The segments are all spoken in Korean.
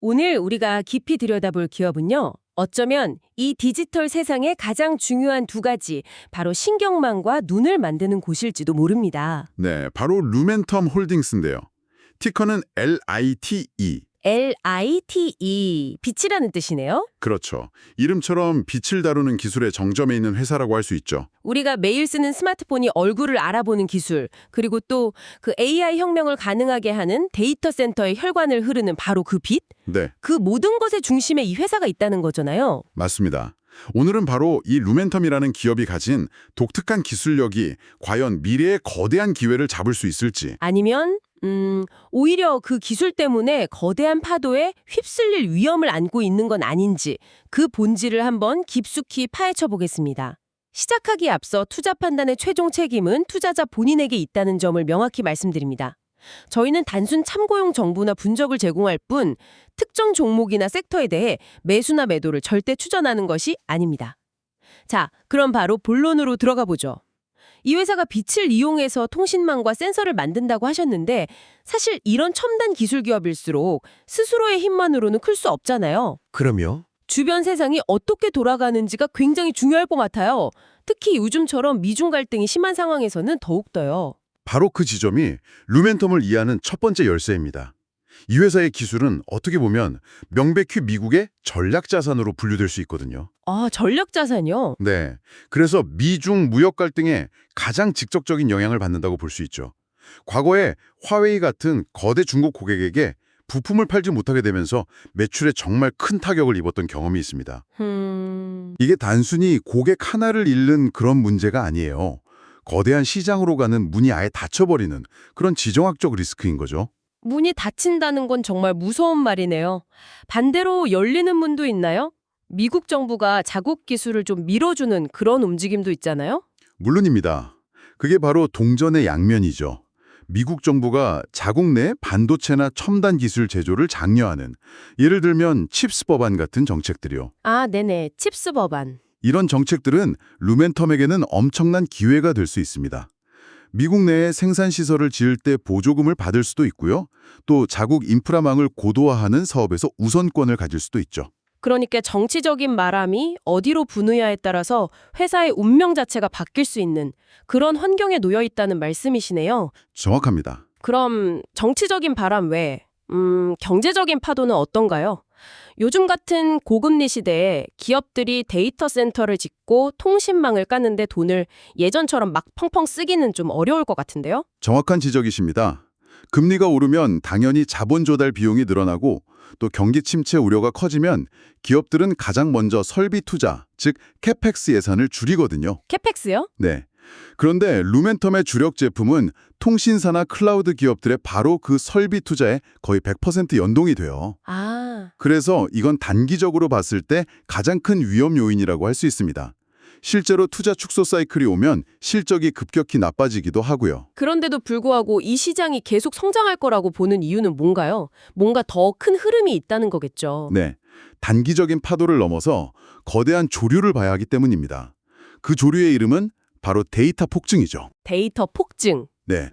오늘 우리가 깊이 들여다볼 기업은요. 어쩌면 이 디지털 세상의 가장 중요한 두 가지, 바로 신경망과 눈을 만드는 곳일지도 모릅니다. 네, 바로 루멘텀 홀딩스인데요. 티커는 LITE. L-I-T-E, 빛이라는 뜻이네요. 그렇죠. 이름처럼 빛을 다루는 기술의 정점에 있는 회사라고 할 수 있죠. 우리가 매일 쓰는 스마트폰이 얼굴을 알아보는 기술, 그리고 또 그 AI 혁명을 가능하게 하는 데이터 센터의 혈관을 흐르는 바로 그 빛? 네, 그 모든 것의 중심에 이 회사가 있다는 거잖아요. 맞습니다. 오늘은 바로 이 루멘텀이라는 기업이 가진 독특한 기술력이 과연 미래의 거대한 기회를 잡을 수 있을지 아니면 음, 오히려 그 기술 때문에 거대한 파도에 휩쓸릴 위험을 안고 있는 건 아닌지 그 본질을 한번 깊숙이 파헤쳐 보겠습니다. 시작하기에 앞서 투자 판단의 최종 책임은 투자자 본인에게 있다는 점을 명확히 말씀드립니다. 저희는 단순 참고용 정보나 분석을 제공할 뿐 특정 종목이나 섹터에 대해 매수나 매도를 절대 추천하는 것이 아닙니다. 자, 그럼 바로 본론으로 들어가 보죠. 이 회사가 빛을 이용해서 통신망과 센서를 만든다고 하셨는데 사실 이런 첨단 기술 기업일수록 스스로의 힘만으로는 클 수 없잖아요. 그럼요. 주변 세상이 어떻게 돌아가는지가 굉장히 중요할 것 같아요. 특히 요즘처럼 미중 갈등이 심한 상황에서는 더욱더요. 바로 그 지점이 루멘텀을 이해하는 첫 번째 열쇠입니다. 이 회사의 기술은 어떻게 보면 명백히 미국의 전략 자산으로 분류될 수 있거든요. 아, 전략 자산이요? 네. 그래서 미중 무역 갈등에 가장 직접적인 영향을 받는다고 볼 수 있죠. 과거에 화웨이 같은 거대 중국 고객에게 부품을 팔지 못하게 되면서 매출에 정말 큰 타격을 입었던 경험이 있습니다. 음... 이게 단순히 고객 하나를 잃는 그런 문제가 아니에요. 거대한 시장으로 가는 문이 아예 닫혀버리는 그런 지정학적 리스크인 거죠. 문이 닫힌다는 건 정말 무서운 말이네요. 반대로 열리는 문도 있나요? 미국 정부가 자국 기술을 좀 밀어주는 그런 움직임도 있잖아요? 물론입니다. 그게 바로 동전의 양면이죠. 미국 정부가 자국 내 반도체나 첨단 기술 제조를 장려하는 예를 들면 칩스 법안 같은 정책들이요. 아, 네네. 칩스 법안. 이런 정책들은 루멘텀에게는 엄청난 기회가 될 수 있습니다. 미국 내에 생산 시설을 지을 때 보조금을 받을 수도 있고요. 또 자국 인프라망을 고도화하는 사업에서 우선권을 가질 수도 있죠. 그러니까 정치적인 바람이 어디로 부느냐에 따라서 회사의 운명 자체가 바뀔 수 있는 그런 환경에 놓여 있다는 말씀이시네요. 정확합니다. 그럼 정치적인 바람 외에 음, 경제적인 파도는 어떤가요? 요즘 같은 고금리 시대에 기업들이 데이터 센터를 짓고 통신망을 까는데 돈을 예전처럼 막 펑펑 쓰기는 좀 어려울 것 같은데요? 정확한 지적이십니다. 금리가 오르면 당연히 자본 조달 비용이 늘어나고 또 경기 침체 우려가 커지면 기업들은 가장 먼저 설비 투자, 즉 캐펙스 예산을 줄이거든요. 캐펙스요? 네. 그런데 루멘텀의 주력 제품은 통신사나 클라우드 기업들의 바로 그 설비 투자에 거의 100% 연동이 돼요. 아, 그래서 이건 단기적으로 봤을 때 가장 큰 위험 요인이라고 할 수 있습니다. 실제로 투자 축소 사이클이 오면 실적이 급격히 나빠지기도 하고요. 그런데도 불구하고 이 시장이 계속 성장할 거라고 보는 이유는 뭔가요? 뭔가 더 큰 흐름이 있다는 거겠죠. 네. 단기적인 파도를 넘어서 거대한 조류를 봐야 하기 때문입니다. 그 조류의 이름은 바로 데이터 폭증이죠. 데이터 폭증. 네.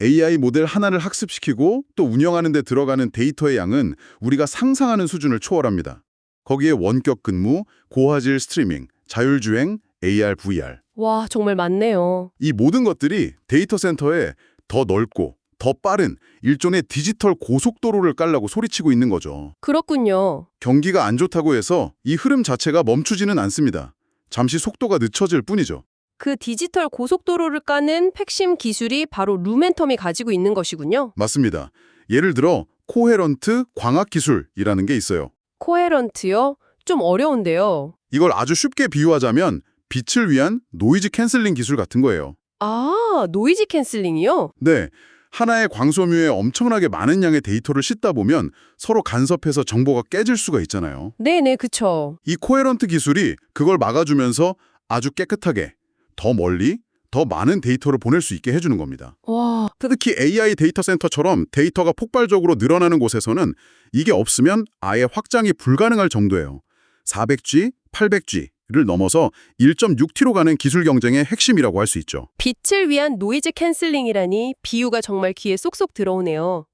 AI 모델 하나를 학습시키고 또 운영하는 데 들어가는 데이터의 양은 우리가 상상하는 수준을 초월합니다. 거기에 원격 근무, 고화질 스트리밍, 자율주행, AR, VR. 와, 정말 많네요. 이 모든 것들이 데이터 센터에 더 넓고 더 빠른 일종의 디지털 고속도로를 깔라고 소리치고 있는 거죠. 그렇군요. 경기가 안 좋다고 해서 이 흐름 자체가 멈추지는 않습니다. 잠시 속도가 늦춰질 뿐이죠. 그 디지털 고속도로를 까는 핵심 기술이 바로 루멘텀이 가지고 있는 것이군요. 맞습니다. 예를 들어 코헤런트 광학 기술이라는 게 있어요. 코헤런트요? 좀 어려운데요. 이걸 아주 쉽게 비유하자면 빛을 위한 노이즈 캔슬링 기술 같은 거예요. 아, 노이즈 캔슬링이요? 네. 하나의 광소묘에 엄청나게 많은 양의 데이터를 싣다 보면 서로 간섭해서 정보가 깨질 수가 있잖아요. 네네, 그쵸. 이 코헤런트 기술이 그걸 막아주면서 아주 깨끗하게 더 멀리 더 많은 데이터를 보낼 수 있게 해주는 겁니다. 와, 특히 AI 데이터 센터처럼 데이터가 폭발적으로 늘어나는 곳에서는 이게 없으면 아예 확장이 불가능할 정도예요. 400G, 800G, 를 넘어서 1.6T로 가는 기술 경쟁의 핵심이라고 할 수 있죠. 빛을 위한 노이즈 캔슬링이라니 비유가 정말 귀에 쏙쏙 들어오네요.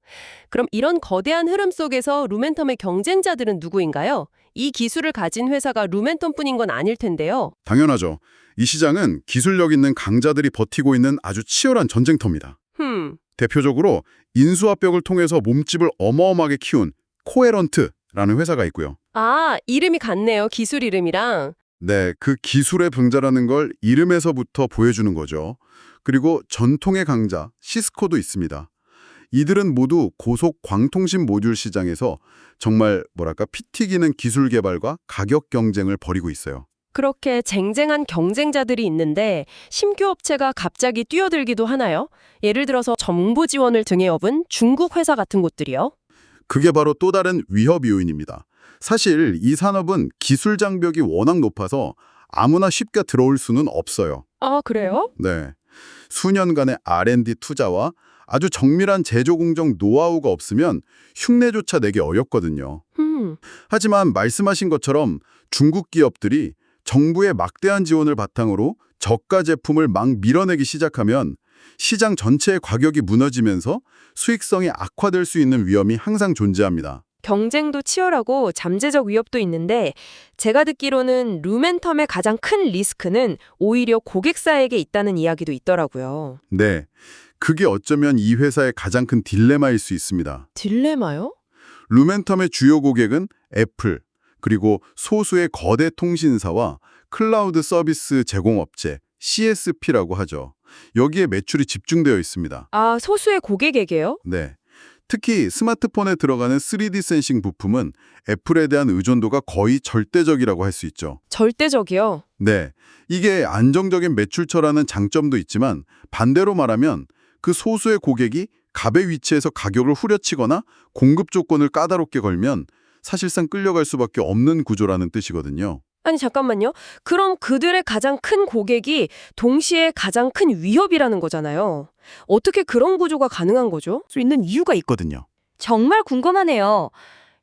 그럼 이런 거대한 흐름 속에서 루멘텀의 경쟁자들은 누구인가요? 이 기술을 가진 회사가 루멘텀뿐인 건 아닐 텐데요. 당연하죠. 이 시장은 기술력 있는 강자들이 버티고 있는 아주 치열한 전쟁터입니다. 흠, 대표적으로 인수합병을 통해서 몸집을 어마어마하게 키운 코에런트라는 회사가 있고요. 아, 이름이 같네요. 기술 이름이랑. 네, 그 기술의 분자라는 걸 이름에서부터 보여주는 거죠. 그리고 전통의 강자 시스코도 있습니다. 이들은 모두 고속 광통신 모듈 시장에서 정말 뭐랄까 피 튀기는 기술 개발과 가격 경쟁을 벌이고 있어요. 그렇게 쟁쟁한 경쟁자들이 있는데 심규 업체가 갑자기 뛰어들기도 하나요? 예를 들어서 정부 지원을 등에 업은 중국 회사 같은 곳들이요. 그게 바로 또 다른 위협 요인입니다. 사실 이 산업은 기술 장벽이 워낙 높아서 아무나 쉽게 들어올 수는 없어요. 아, 그래요? 네. 수년간의 R&D 투자와 아주 정밀한 제조 공정 노하우가 없으면 흉내조차 내기 어렵거든요. 음, 하지만 말씀하신 것처럼 중국 기업들이 정부의 막대한 지원을 바탕으로 저가 제품을 막 밀어내기 시작하면 시장 전체의 가격이 무너지면서 수익성이 악화될 수 있는 위험이 항상 존재합니다. 경쟁도 치열하고 잠재적 위협도 있는데 제가 듣기로는 루멘텀의 가장 큰 리스크는 오히려 고객사에게 있다는 이야기도 있더라고요. 네. 그게 어쩌면 이 회사의 가장 큰 딜레마일 수 있습니다. 딜레마요? 루멘텀의 주요 고객은 애플, 그리고 소수의 거대 통신사와 클라우드 서비스 제공업체 CSP라고 하죠. 여기에 매출이 집중되어 있습니다. 아, 소수의 고객에게요? 네. 특히 스마트폰에 들어가는 3D 센싱 부품은 애플에 대한 의존도가 거의 절대적이라고 할 수 있죠. 절대적이요. 네. 이게 안정적인 매출처라는 장점도 있지만 반대로 말하면 그 소수의 고객이 갑의 위치에서 가격을 후려치거나 공급 조건을 까다롭게 걸면 사실상 끌려갈 수밖에 없는 구조라는 뜻이거든요. 아니 잠깐만요. 그럼 그들의 가장 큰 고객이 동시에 가장 큰 위협이라는 거잖아요. 어떻게 그런 구조가 가능한 거죠? 수 있는 이유가 있거든요. 정말 궁금하네요.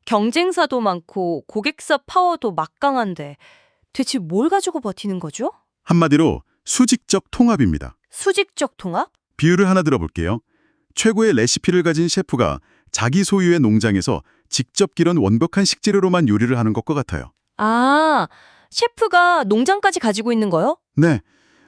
경쟁사도 많고 고객사 파워도 막강한데 대체 뭘 가지고 버티는 거죠? 한마디로 수직적 통합입니다. 수직적 통합? 비유를 하나 들어볼게요. 최고의 레시피를 가진 셰프가 자기 소유의 농장에서 직접 기른 완벽한 식재료로만 요리를 하는 것과 같아요. 아, 셰프가 농장까지 가지고 있는 거요? 네,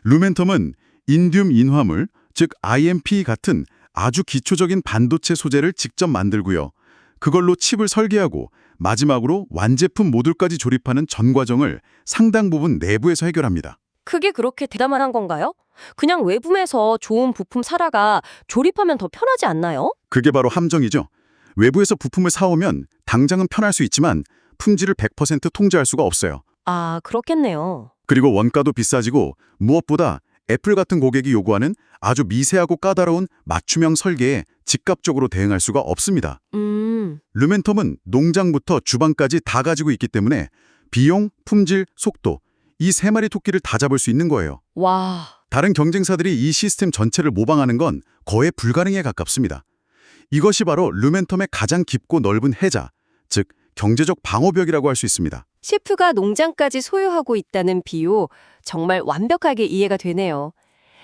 루멘텀은 인듐 인화물, 즉 IMP 같은 아주 기초적인 반도체 소재를 직접 만들고요. 그걸로 칩을 설계하고 마지막으로 완제품 모듈까지 조립하는 전 과정을 상당 부분 내부에서 해결합니다. 그게 그렇게 대담한 건가요? 그냥 외부에서 좋은 부품 사다가 조립하면 더 편하지 않나요? 그게 바로 함정이죠. 외부에서 부품을 사오면 당장은 편할 수 있지만 품질을 100% 통제할 수가 없어요. 아, 그렇겠네요. 그리고 원가도 비싸지고 무엇보다 애플 같은 고객이 요구하는 아주 미세하고 까다로운 맞춤형 설계에 즉각적으로 대응할 수가 없습니다. 음, 루멘텀은 농장부터 주방까지 다 가지고 있기 때문에 비용, 품질, 속도 이 세 마리 토끼를 다 잡을 수 있는 거예요. 와, 다른 경쟁사들이 이 시스템 전체를 모방하는 건 거의 불가능에 가깝습니다. 이것이 바로 루멘텀의 가장 깊고 넓은 해자, 즉 경제적 방어벽이라고 할 수 있습니다. 셰프가 농장까지 소유하고 있다는 비유 정말 완벽하게 이해가 되네요.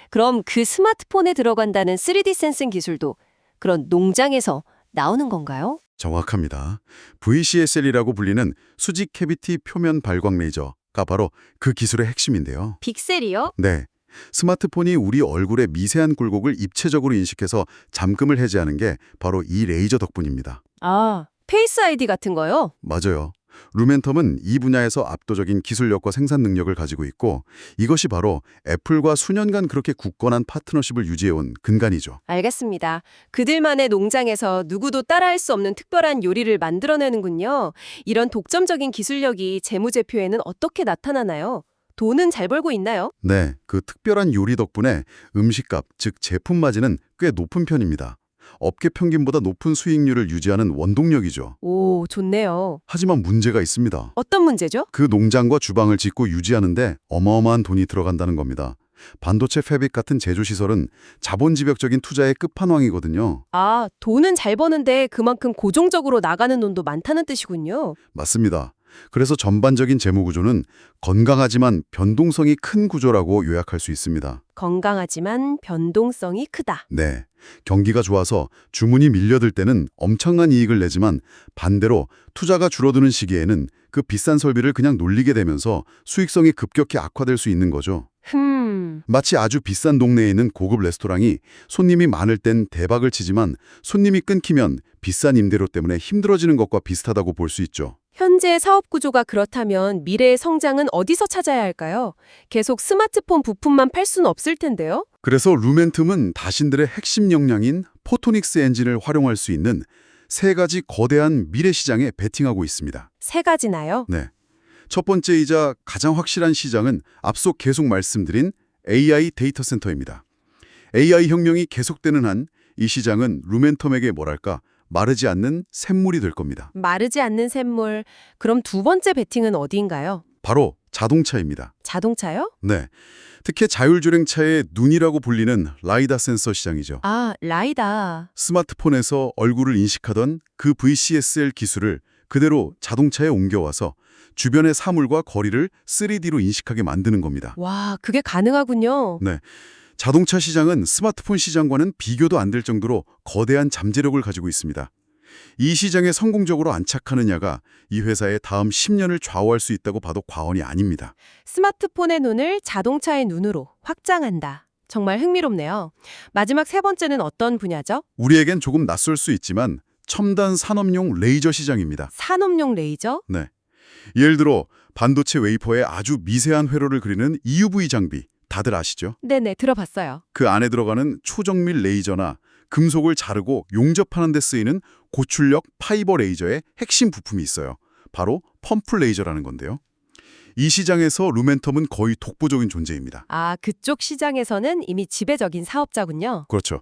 그럼 그 스마트폰에 들어간다는 3D 센싱 기술도 그런 농장에서 나오는 건가요? 정확합니다. VCSL이라고 불리는 수직 캐비티 표면 발광 레이저가 바로 그 기술의 핵심인데요. 빅셀이요? 네. 스마트폰이 우리 얼굴의 미세한 굴곡을 입체적으로 인식해서 잠금을 해제하는 게 바로 이 레이저 덕분입니다. 아, 페이스 아이디 같은 거요? 맞아요. 루멘텀은 이 분야에서 압도적인 기술력과 생산 능력을 가지고 있고 이것이 바로 애플과 수년간 그렇게 굳건한 파트너십을 유지해온 근간이죠. 알겠습니다. 그들만의 농장에서 누구도 따라할 수 없는 특별한 요리를 만들어내는군요. 이런 독점적인 기술력이 재무제표에는 어떻게 나타나나요? 돈은 잘 벌고 있나요? 네, 그 특별한 요리 덕분에 음식값, 즉 제품 마진은 꽤 높은 편입니다. 업계 평균보다 높은 수익률을 유지하는 원동력이죠. 오, 좋네요. 하지만 문제가 있습니다. 어떤 문제죠? 그 농장과 주방을 짓고 유지하는데 어마어마한 돈이 들어간다는 겁니다. 반도체 패빅 같은 제조시설은 자본지벽적인 투자의 끝판왕이거든요. 아, 돈은 잘 버는데 그만큼 고정적으로 나가는 돈도 많다는 뜻이군요. 맞습니다. 그래서 전반적인 재무 구조는 건강하지만 변동성이 큰 구조라고 요약할 수 있습니다. 건강하지만 변동성이 크다. 네. 경기가 좋아서 주문이 밀려들 때는 엄청난 이익을 내지만 반대로 투자가 줄어드는 시기에는 그 비싼 설비를 그냥 놀리게 되면서 수익성이 급격히 악화될 수 있는 거죠. 흠. 마치 아주 비싼 동네에 있는 고급 레스토랑이 손님이 많을 땐 대박을 치지만 손님이 끊기면 비싼 임대료 때문에 힘들어지는 것과 비슷하다고 볼 수 있죠. 현재 사업 구조가 그렇다면 미래의 성장은 어디서 찾아야 할까요? 계속 스마트폰 부품만 팔 수는 없을 텐데요. 그래서 루멘텀은 자신들의 핵심 역량인 포토닉스 엔진을 활용할 수 있는 세 가지 거대한 미래 시장에 베팅하고 있습니다. 세 가지나요? 네. 첫 번째이자 가장 확실한 시장은 앞서 계속 말씀드린 AI 데이터 센터입니다. AI 혁명이 계속되는 한 이 시장은 루멘텀에게 뭐랄까 마르지 않는 샘물이 될 겁니다. 마르지 않는 샘물. 그럼 두 번째 베팅은 어디인가요? 바로 자동차입니다. 자동차요? 네. 특히 자율주행차의 눈이라고 불리는 라이다 센서 시장이죠. 아, 라이다. 스마트폰에서 얼굴을 인식하던 그 VCSL 기술을 그대로 자동차에 옮겨와서 주변의 사물과 거리를 3D로 인식하게 만드는 겁니다. 와, 그게 가능하군요. 자동차 시장은 스마트폰 시장과는 비교도 안 될 정도로 거대한 잠재력을 가지고 있습니다. 이 시장에 성공적으로 안착하느냐가 이 회사의 다음 10년을 좌우할 수 있다고 봐도 과언이 아닙니다. 스마트폰의 눈을 자동차의 눈으로 확장한다. 정말 흥미롭네요. 마지막 세 번째는 어떤 분야죠? 우리에겐 조금 낯설 수 있지만 첨단 산업용 레이저 시장입니다. 산업용 레이저? 네. 예를 들어 반도체 웨이퍼에 아주 미세한 회로를 그리는 EUV 장비 다들 아시죠? 네네, 들어봤어요. 그 안에 들어가는 초정밀 레이저나 금속을 자르고 용접하는 데 쓰이는 고출력 파이버 레이저의 핵심 부품이 있어요. 바로 펌프 레이저라는 건데요. 이 시장에서 루멘텀은 거의 독보적인 존재입니다. 아, 그쪽 시장에서는 이미 지배적인 사업자군요. 그렇죠.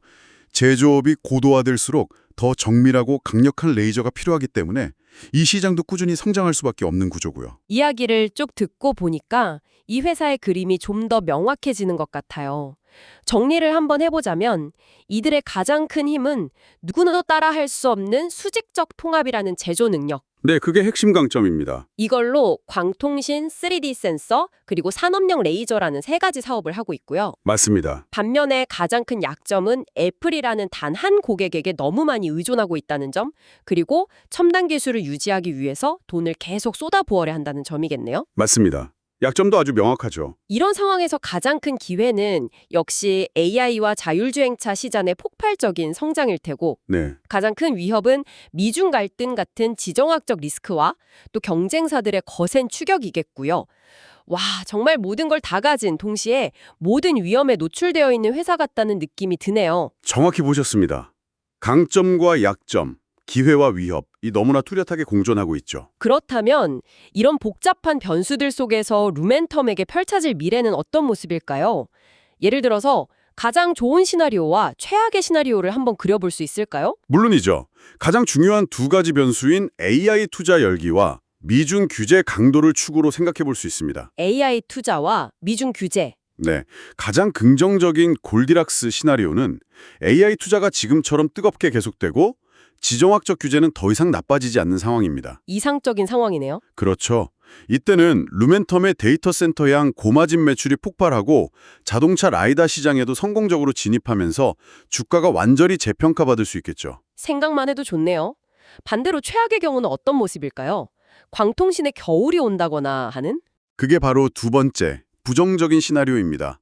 제조업이 고도화될수록 더 정밀하고 강력한 레이저가 필요하기 때문에 이 시장도 꾸준히 성장할 수밖에 없는 구조고요. 이야기를 쭉 듣고 보니까 이 회사의 그림이 좀 더 명확해지는 것 같아요. 정리를 한번 해보자면 이들의 가장 큰 힘은 누구나도 따라할 수 없는 수직적 통합이라는 제조 능력. 네, 그게 핵심 강점입니다. 이걸로 광통신 3D 센서 그리고 산업용 레이저라는 세 가지 사업을 하고 있고요. 맞습니다. 반면에 가장 큰 약점은 애플이라는 단 한 고객에게 너무 많이 의존하고 있다는 점, 그리고 첨단 기술을 유지하기 위해서 돈을 계속 쏟아부어야 한다는 점이겠네요. 맞습니다. 약점도 아주 명확하죠. 이런 상황에서 가장 큰 기회는 역시 AI와 자율주행차 시장의 폭발적인 성장일 테고 네. 가장 큰 위협은 미중 갈등 같은 지정학적 리스크와 또 경쟁사들의 거센 추격이겠고요. 와, 정말 모든 걸 다 가진 동시에 모든 위험에 노출되어 있는 회사 같다는 느낌이 드네요. 정확히 보셨습니다. 강점과 약점, 기회와 위협, 이 너무나 뚜렷하게 공존하고 있죠. 그렇다면 이런 복잡한 변수들 속에서 루멘텀에게 펼쳐질 미래는 어떤 모습일까요? 예를 들어서 가장 좋은 시나리오와 최악의 시나리오를 한번 그려볼 수 있을까요? 물론이죠. 가장 중요한 두 가지 변수인 AI 투자 열기와 미중 규제 강도를 축으로 생각해 볼 수 있습니다. AI 투자와 미중 규제. 네. 가장 긍정적인 골디락스 시나리오는 AI 투자가 지금처럼 뜨겁게 계속되고 지정학적 규제는 더 이상 나빠지지 않는 상황입니다. 이상적인 상황이네요. 그렇죠. 이때는 루멘텀의 데이터 센터 양 고마진 매출이 폭발하고 자동차 라이다 시장에도 성공적으로 진입하면서 주가가 완전히 재평가받을 수 있겠죠. 생각만 해도 좋네요. 반대로 최악의 경우는 어떤 모습일까요? 광통신에 겨울이 온다거나 하는? 그게 바로 두 번째, 부정적인 시나리오입니다.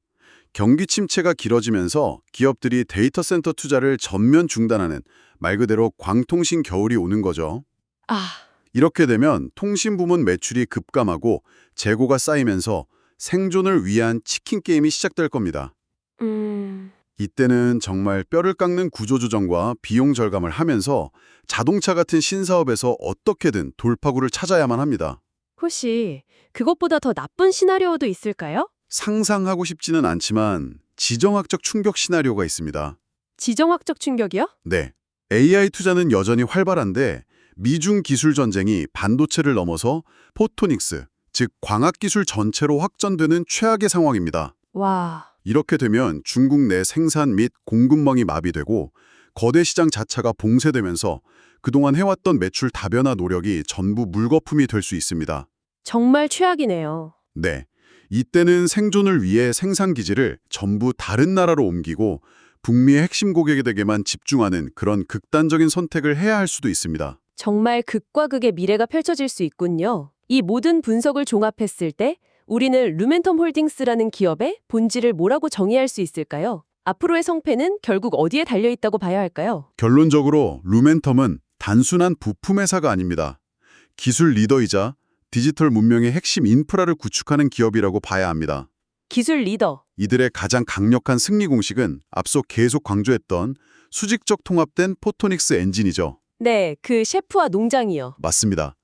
경기 침체가 길어지면서 기업들이 데이터 센터 투자를 전면 중단하는 말 그대로 광통신 겨울이 오는 거죠. 아, 이렇게 되면 통신 부문 매출이 급감하고 재고가 쌓이면서 생존을 위한 치킨 게임이 시작될 겁니다. 음... 이때는 정말 뼈를 깎는 구조조정과 비용 절감을 하면서 자동차 같은 신사업에서 어떻게든 돌파구를 찾아야만 합니다. 혹시 그것보다 더 나쁜 시나리오도 있을까요? 상상하고 싶지는 않지만 지정학적 충격 시나리오가 있습니다. 지정학적 충격이요? 네. AI 투자는 여전히 활발한데 미중 기술 전쟁이 반도체를 넘어서 포토닉스, 즉 광학 기술 전체로 확전되는 최악의 상황입니다. 와, 이렇게 되면 중국 내 생산 및 공급망이 마비되고 거대 시장 자체가 봉쇄되면서 그동안 해왔던 매출 다변화 노력이 전부 물거품이 될 수 있습니다. 정말 최악이네요. 네. 이때는 생존을 위해 생산 기지를 전부 다른 나라로 옮기고 북미의 핵심 고객에게만 집중하는 그런 극단적인 선택을 해야 할 수도 있습니다. 정말 극과 극의 미래가 펼쳐질 수 있군요. 이 모든 분석을 종합했을 때 우리는 루멘텀 홀딩스라는 기업의 본질을 뭐라고 정의할 수 있을까요? 앞으로의 성패는 결국 어디에 달려 있다고 봐야 할까요? 결론적으로 루멘텀은 단순한 부품 회사가 아닙니다. 기술 리더이자 디지털 문명의 핵심 인프라를 구축하는 기업이라고 봐야 합니다. 기술 리더. 이들의 가장 강력한 승리 공식은 앞서 계속 강조했던 수직적 통합된 포토닉스 엔진이죠. 네, 그 셰프와 농장이요. 맞습니다.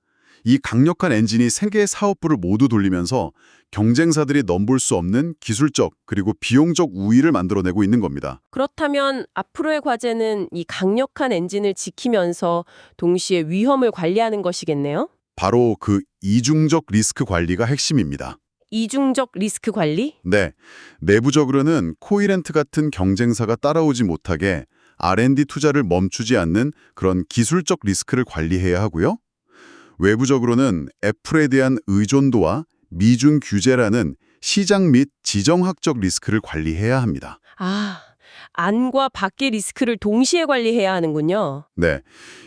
이 강력한 엔진이 세 개의 사업부를 모두 돌리면서 경쟁사들이 넘볼 수 없는 기술적 그리고 비용적 우위를 만들어내고 있는 겁니다. 그렇다면 앞으로의 과제는 이 강력한 엔진을 지키면서 동시에 위험을 관리하는 것이겠네요? 바로 그 이중적 리스크 관리가 핵심입니다. 이중적 리스크 관리? 네, 내부적으로는 코이렌트 같은 경쟁사가 따라오지 못하게 R&D 투자를 멈추지 않는 그런 기술적 리스크를 관리해야 하고요. 외부적으로는 애플에 대한 의존도와 미중 규제라는 시장 및 지정학적 리스크를 관리해야 합니다. 아, 안과 밖의 리스크를 동시에 관리해야 하는군요. 네,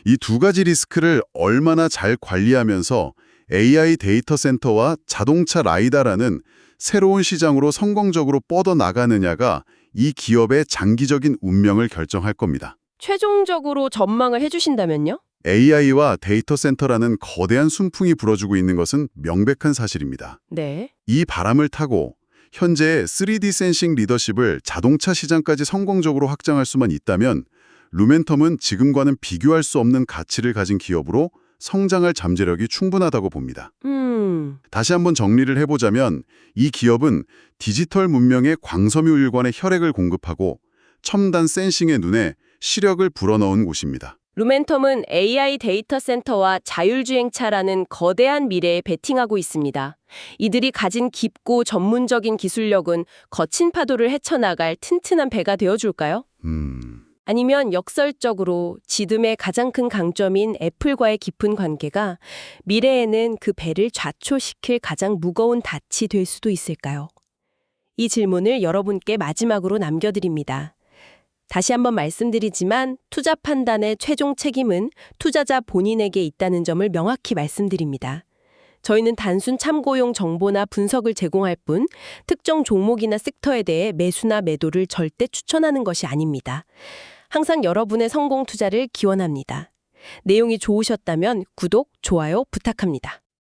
이 두 가지 리스크를 얼마나 잘 관리하면서 AI 데이터 센터와 자동차 라이다라는 새로운 시장으로 성공적으로 뻗어나가느냐가 이 기업의 장기적인 운명을 결정할 겁니다. 최종적으로 전망을 해주신다면요? AI와 데이터 센터라는 거대한 순풍이 불어주고 있는 것은 명백한 사실입니다. 네. 이 바람을 타고 현재 3D 센싱 리더십을 자동차 시장까지 성공적으로 확장할 수만 있다면 루멘텀은 지금과는 비교할 수 없는 가치를 가진 기업으로 성장할 잠재력이 충분하다고 봅니다. 음, 다시 한번 정리를 해보자면 이 기업은 디지털 문명의 광섬유 일관의 혈액을 공급하고 첨단 센싱의 눈에 시력을 불어넣은 곳입니다. 루멘텀은 AI 데이터 센터와 자율주행차라는 거대한 미래에 베팅하고 있습니다. 이들이 가진 깊고 전문적인 기술력은 거친 파도를 헤쳐나갈 튼튼한 배가 되어줄까요? 음... 아니면 역설적으로 지금의 가장 큰 강점인 애플과의 깊은 관계가 미래에는 그 배를 좌초시킬 가장 무거운 닻이 될 수도 있을까요? 이 질문을 여러분께 마지막으로 남겨드립니다. 다시 한번 말씀드리지만 투자 판단의 최종 책임은 투자자 본인에게 있다는 점을 명확히 말씀드립니다. 저희는 단순 참고용 정보나 분석을 제공할 뿐 특정 종목이나 섹터에 대해 매수나 매도를 절대 추천하는 것이 아닙니다. 항상 여러분의 성공 투자를 기원합니다. 내용이 좋으셨다면 구독, 좋아요 부탁합니다.